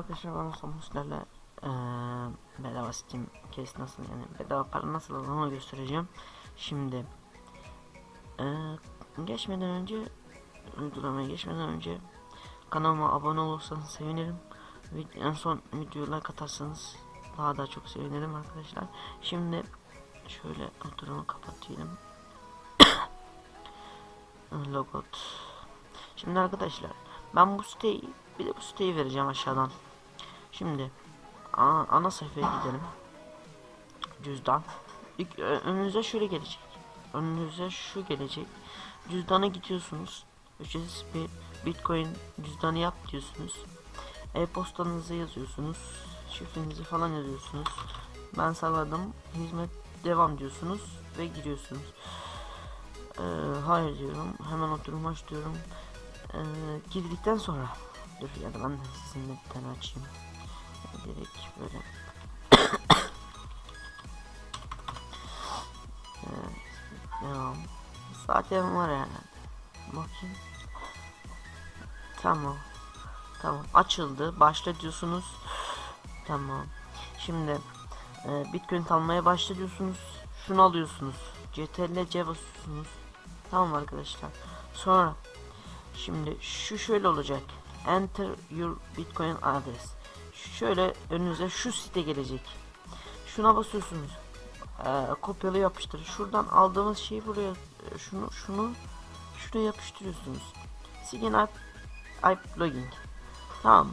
arkadaşlar Osman sizlerle eee bedava Steam case nasıl yani bedava para nasıl alınır onu göstereceğim. Şimdi eee geçmeden önce uygulamaya geçmeden önce kanalıma abone olursanız sevinirim. En son videoya like atarsanız daha da çok sevinirim arkadaşlar. Şimdi şöyle oturumu kapatayım. Logot. Şimdi arkadaşlar ben bu siteyi bir de bu siteyi vereceğim aşağıdan. Şimdi ana, ana sayfaya gidelim. Cüzdan. İlk, ö- önünüze şöyle gelecek. Önünüze şu gelecek. Cüzdana gidiyorsunuz. Ücretsiz bir bitcoin cüzdanı yap diyorsunuz. E-postanızı yazıyorsunuz. Şifrenizi falan yazıyorsunuz. Ben sağladım. Hizmet devam diyorsunuz ve giriyorsunuz. Ee, hayır diyorum. Hemen oturum aç diyorum. Ee, girdikten sonra dur ya da ben de sizinle bir tane açayım. Zaten var yani. Bakayım. Tamam. Tamam. Açıldı. Başla diyorsunuz. Tamam. Şimdi e, Bitcoin almaya başla diyorsunuz. Şunu alıyorsunuz. CTRL C basıyorsunuz. Tamam arkadaşlar. Sonra Şimdi şu şöyle olacak. Enter your Bitcoin address. Şöyle önünüze şu site gelecek. Şuna basıyorsunuz. Ee, kopyala yapıştır. Şuradan aldığımız şeyi buraya e, şunu şunu şuraya yapıştırıyorsunuz. Sign up up login. Tamam mı?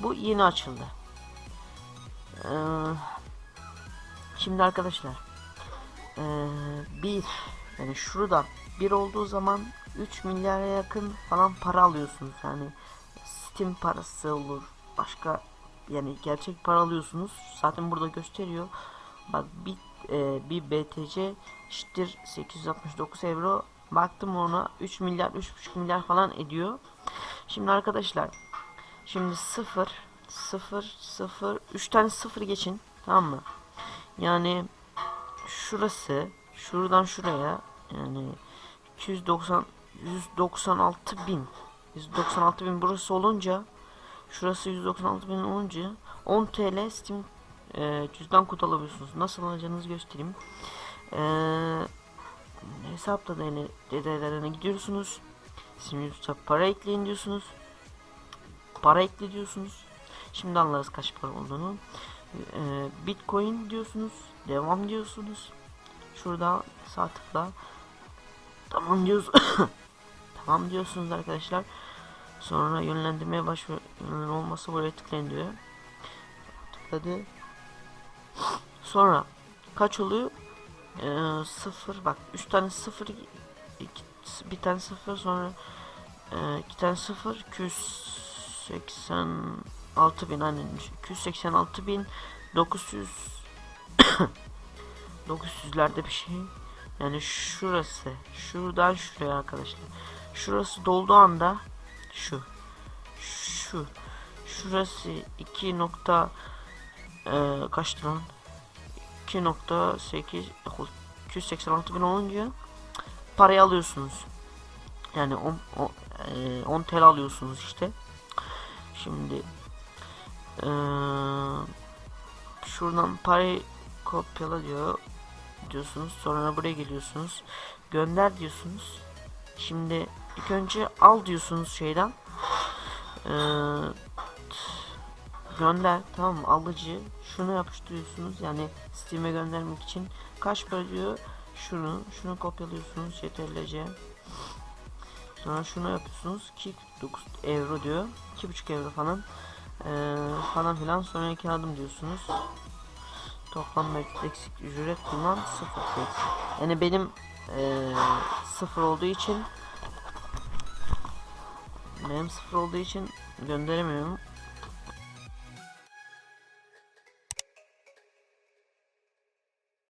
Bu yeni açıldı. Ee, şimdi arkadaşlar ee, bir yani şuradan bir olduğu zaman 3 milyara yakın falan para alıyorsunuz. Yani Steam parası olur. Başka yani gerçek para alıyorsunuz. Zaten burada gösteriyor. Bak bir, e, bir BTC eşittir 869 euro. Baktım ona 3 milyar 3,5 milyar falan ediyor. Şimdi arkadaşlar şimdi 0 0 0 3 tane 0 geçin. Tamam mı? Yani şurası şuradan şuraya yani 290 196 bin 196 bin burası olunca şurası 196 bin olunca 10 TL Steam e, cüzdan kod alabiliyorsunuz. Nasıl alacağınızı göstereyim. E, hesapta detaylarına gidiyorsunuz. Steam cüzdan para ekleyin diyorsunuz. Para ekle diyorsunuz. Şimdi anlarız kaç para olduğunu. E, Bitcoin diyorsunuz. Devam diyorsunuz. Şurada sağ tıkla. Tamam diyorsunuz. tamam diyorsunuz arkadaşlar. Sonra yönlendirmeye başvuru olması buraya tıklayın. Tıkladı. Sonra kaç oluyor? Ee, sıfır bak 3 tane sıfır iki, bir tane sıfır sonra e, iki tane sıfır 286 bin aynen 286 bin 900 900'lerde bir şey yani şurası şuradan şuraya arkadaşlar şurası dolduğu anda şu. Şu. Şurası 2 nokta e, kaçtı lan? 2.8 286 bin olunca parayı alıyorsunuz. Yani 10, 10, e, 10 TL alıyorsunuz işte. Şimdi e, şuradan parayı kopyala diyor diyorsunuz. Sonra buraya geliyorsunuz. Gönder diyorsunuz. Şimdi ilk önce al diyorsunuz şeyden. Ee, gönder tamam mı? Alıcı şunu yapıştırıyorsunuz. Yani Steam'e göndermek için. Kaç para diyor? Şunu şunu kopyalıyorsunuz CTRL-C sonra şunu yapıyorsunuz. 2.9 euro diyor. 2.5 euro falan. Ee, falan filan. Sonraki adım diyorsunuz. Toplam eksik ücret kullan sıfır. Eksik. Yani benim ee, sıfır olduğu için benim sıfır olduğu için gönderemiyorum.